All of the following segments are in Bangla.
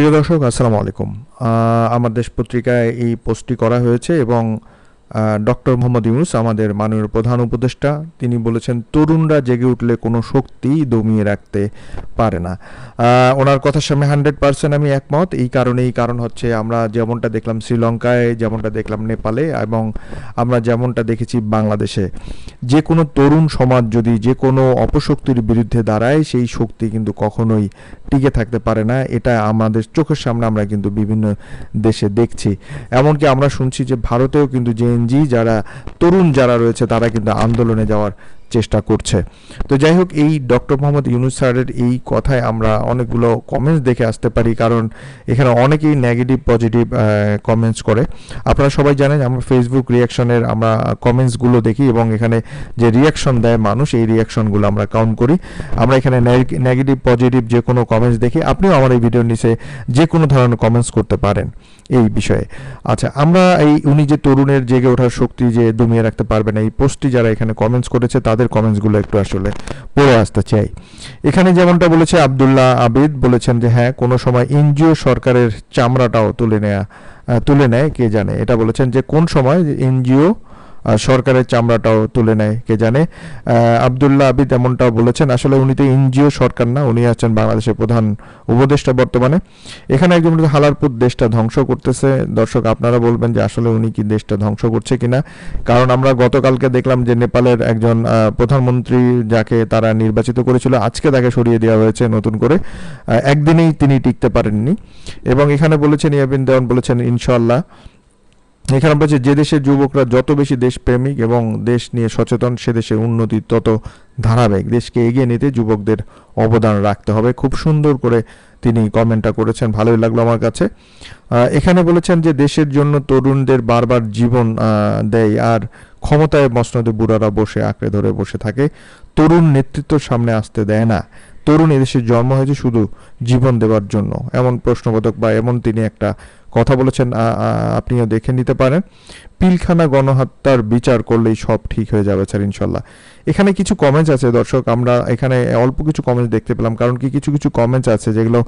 প্রিয় দর্শক আসসালামু আলাইকুম। আমার দেশ পত্রিকায় এই পোস্টটি করা হয়েছে এবং ডক্টর মোহাম্মদ ইউনুস, আমাদের মাননীয় প্রধান উপদেষ্টা, তিনি বলেছেন, তরুণরা জেগে উঠলে কোনো শক্তি দমিয়ে রাখতে পারে না। ওনার কথার সামনে হান্ড্রেড পার্সেন্ট আমি একমত। এই কারণেই কারণ হচ্ছে আমরা যেমনটা দেখলাম শ্রীলঙ্কায়, যেমনটা দেখলাম নেপালে, এবং আমরা যেমনটা দেখেছি বাংলাদেশে। যে কোনো তরুণ সমাজ যদি যে কোনো অপশক্তির বিরুদ্ধে দাঁড়ায়, সেই শক্তি কিন্তু কখনোই টিকে থাকতে পারে না। এটা আমাদের চোখের সামনে আমরা কিন্তু বিভিন্ন দেশে দেখছি। এমনকি আমরা শুনছি যে ভারতেও কিন্তু জেএনজি যারা তরুণ যারা রয়েছে তারা কিন্তু আন্দোলনে যাওয়ার চেষ্টা করছে। তো যাই হোক এই ডক্টর মোহাম্মদ ইউনুস স্যারের এই কথায় আমরা অনেকগুলো কমেন্টস দেখে আসতে পারি, কারণ এখানে অনেকেই নেগেটিভ পজিটিভ কমেন্টস করে। আপনারা সবাই জানেন, আমরা ফেসবুক রিয়াকশনের আমরা কমেন্টসগুলো দেখি এবং এখানে যে রিয়াকশন দেয় মানুষ, এই রিয়াকশনগুলো আমরা কাউন্ট করি। আমরা এখানে নেগেটিভ পজিটিভ যে কোনো কমেন্টস দেখি আপনিও আমার এই ভিডিওর নিচে যে কোনো ধরনের কমেন্টস করতে পারেন এই বিষয়ে। আচ্ছা আমরা এই উনি যে তরুণের জেগে ওঠার শক্তি যে দমিয়ে রাখতে পারবেন, এই পোস্টটি যারা এখানে কমেন্টস করেছে, তাদের কমেন্টসগুলো একটু আসলে পড়ে আসতে চাই। এখানে যেমনটা বলেছে আবদুল্লাহ আবিদ বলেছেন যে হ্যাঁ কোনো সময় এনজিও সরকারের চামড়াটাও তুলে নেয়া তুলে নেয়, কে জানে? এটা বলেছেন যে, কোন সময় এনজিও সরকারের চামড়াটাও তুলে নেয়, কে জানে? আবদুল্লাহ আবিদ এমনটাও বলেছেন, আসলে উনি তো এনজিও সরকার না, উনি আছেন বাংলাদেশের প্রধান উপদেষ্টা বর্তমানে। এখানে একজন হালারপুর দেশটা ধ্বংস করতেছে। দর্শক, আপনারা বলবেন যে আসলে উনি কি দেশটা ধ্বংস করছে কিনা? কারণ আমরা গতকালকে দেখলাম যে নেপালের একজন প্রধানমন্ত্রী যাকে তারা নির্বাচিত করেছিল, আজকে তাকে সরিয়ে দেওয়া হয়েছে নতুন করে। একদিনেই তিনি টিকতে পারেননি। এবং এখানে বলেছেন, ইয়াবিন দেওয়ান বলেছেন ইনশাল্লাহ এখানে বলছে, যে দেশের যুবকরা যত বেশি দেশপ্রেমিক এবং দেশ নিয়ে সচেতন, সে দেশের উন্নতি তত ধারাবাহিক। দেশকে এগিয়ে নিতে যুবকদের অবদান রাখতে হবে। খুব সুন্দর করে তিনি কমেন্টটা করেছেন, ভালোই লাগল আমার কাছে। এখানে বলেছেন যে দেশের জন্য তরুণদের বারবার জীবন দেয় আর ক্ষমতায় মসনদে বুড়ারা বসে, আঁকড়ে ধরে বসে থাকে। তরুণ নেতৃত্ব সামনে আসতে দেয় না। তরুণ এদেশের জন্ম হয়েছে শুধু জীবন দেওয়ার জন্য। এমন প্রশ্নবোধক বা এমন তিনি একটা কথা বলেছেন আপনিও দেখে নিতে পারেন। পিলখানা গণহত্যার বিচার করলেই সব ঠিক হয়ে যাবে স্যার, ইনশাল্লাহ। এখানে কিছু কমেন্টস আছে দর্শক, আমরা এখানে অল্প কিছু কমেন্টস দেখতে পেলাম, কারণ কি কিছু কিছু কমেন্টস আছে যেগুলো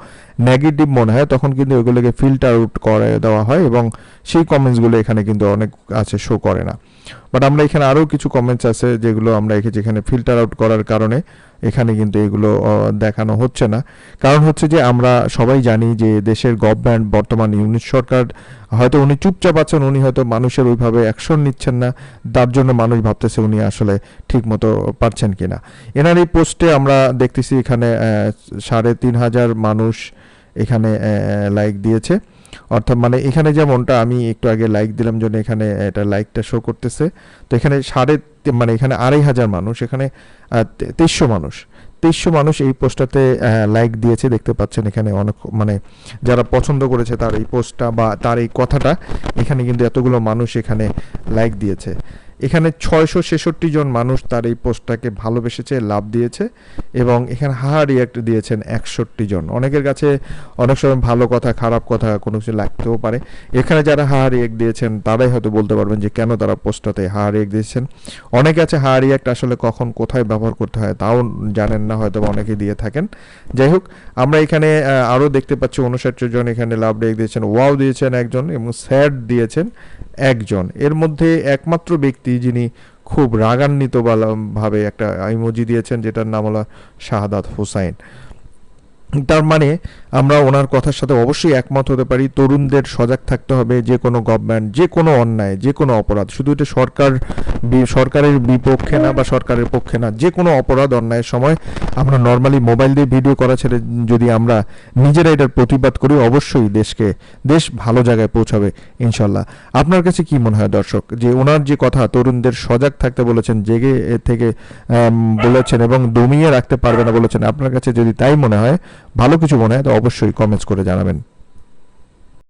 নেগেটিভ মনে হয়, তখন কিন্তু ওগুলোকে ফিল্টার আউট করে দেওয়া হয় এবং সেই কমেন্টসগুলো এখানে কিন্তু অনেক আছে শো করে না। বাট আমরা এখানে আরও কিছু কমেন্টস আছে যেগুলো আমরা এখানে ফিল্টার আউট করার কারণে এখানে কিন্তু এগুলো দেখানো হচ্ছে না। কারণ হচ্ছে যে আমরা সবাই জানি যে দেশের গভর্নমেন্ট বর্তমান ইউনিট সরকার, হয়তো উনি চুপচাপ আছেন, উনি হয়তো মানুষের ওইভাবে অ্যাকশন নিচ্ছেন না, তার জন্য মানুষ ভাবতেছে উনি আসলে ঠিক মতো পারছেন কিনা। এনার এই পোস্টে আমরা দেখতেছি এখানে সাড়ে তিন হাজার মানুষ এখানে লাইক দিয়েছে। অর্থাৎ মানে এখানে যেমনটা আমি একটু আগে লাইক দিলাম জন্য এখানে এটা লাইকটা শো করতেছে। তো এখানে সাড়ে মানে এখানে আড়াই হাজার মানুষ, এখানে তেইশশো মানুষ। তেইশশো মানুষ এই পোস্টটাতে লাইক দিয়েছে। দেখতে পাচ্ছেন এখানে অনেক মানে যারা পছন্দ করেছে তার এই পোস্টটা বা তার এই কথাটা, এখানে কিন্তু এতগুলো মানুষ এখানে লাইক দিয়েছে। এখানে ছয়শো ছেষট্টি জন মানুষ তার এই পোস্টটাকে ভালোবেসেছে, লাভ দিয়েছে এবং এখানে হা রিয়াক্ট দিয়েছেন একষট্টি জন। অনেকের কাছে অনেক সময় ভালো কথা, খারাপ কথা কোনো কিছু লাগতেও পারে। এখানে যারা হা রিয়াক্ট দিয়েছেন, তারাই হয়তো বলতে পারবেন যে কেন তারা পোস্টটাতে হা রিয়াক্ট দিয়েছেন। অনেকে আছে হা রিয়াক্ট আসলে কখন, কোথায় ব্যবহার করতে হয় তাও জানেন না, হয়তো অনেকে দিয়ে থাকেন। যাই হোক, আমরা এখানে আরও দেখতে পাচ্ছি উনষাট জন এখানে লাভ রিয়াক্ট দিয়েছেন, ওয়াও দিয়েছেন একজন এবং স্যাড দিয়েছেন একজন। এর মধ্যে একমাত্র ব্যক্তি যিনি খুব রাগান্বিত ভাবে একটা ইমোজি দিয়েছেন যেটার নাম হলো শাহাদাত হোসাইন। তার মানে আমরা ওনার কথার সাথে অবশ্যই একমত হতে পারি তরুণদের সজাগ থাকতে হবে যে কোনো গভর্নমেন্ট যে কোনো অন্যায় যে কোনো অপরাধ শুধু এটা সরকার সরকারের বিপক্ষে না বা সরকারের পক্ষে না যে কোনো অপরাধ অন্যায়ের সময় আমরা নর্মালি মোবাইল দিয়ে ভিডিও করা ছেড়ে যদি আমরা নিজেরা এটার প্রতিবাদ করি অবশ্যই দেশকে দেশ ভালো জায়গায় পৌঁছাবে ইনশাল্লাহ। আপনার কাছে কি মনে হয় দর্শক? যে ওনার যে কথা তরুণদের সজাগ থাকতে বলেছেন জেগে থেকে বলেছেন এবং দমিয়ে রাখতে পারবে না বলেছেন আপনার কাছে যদি তাই মনে হয় ভালো কিছু মনে হয় তো অবশ্যই কমেন্টস করে জানাবেন।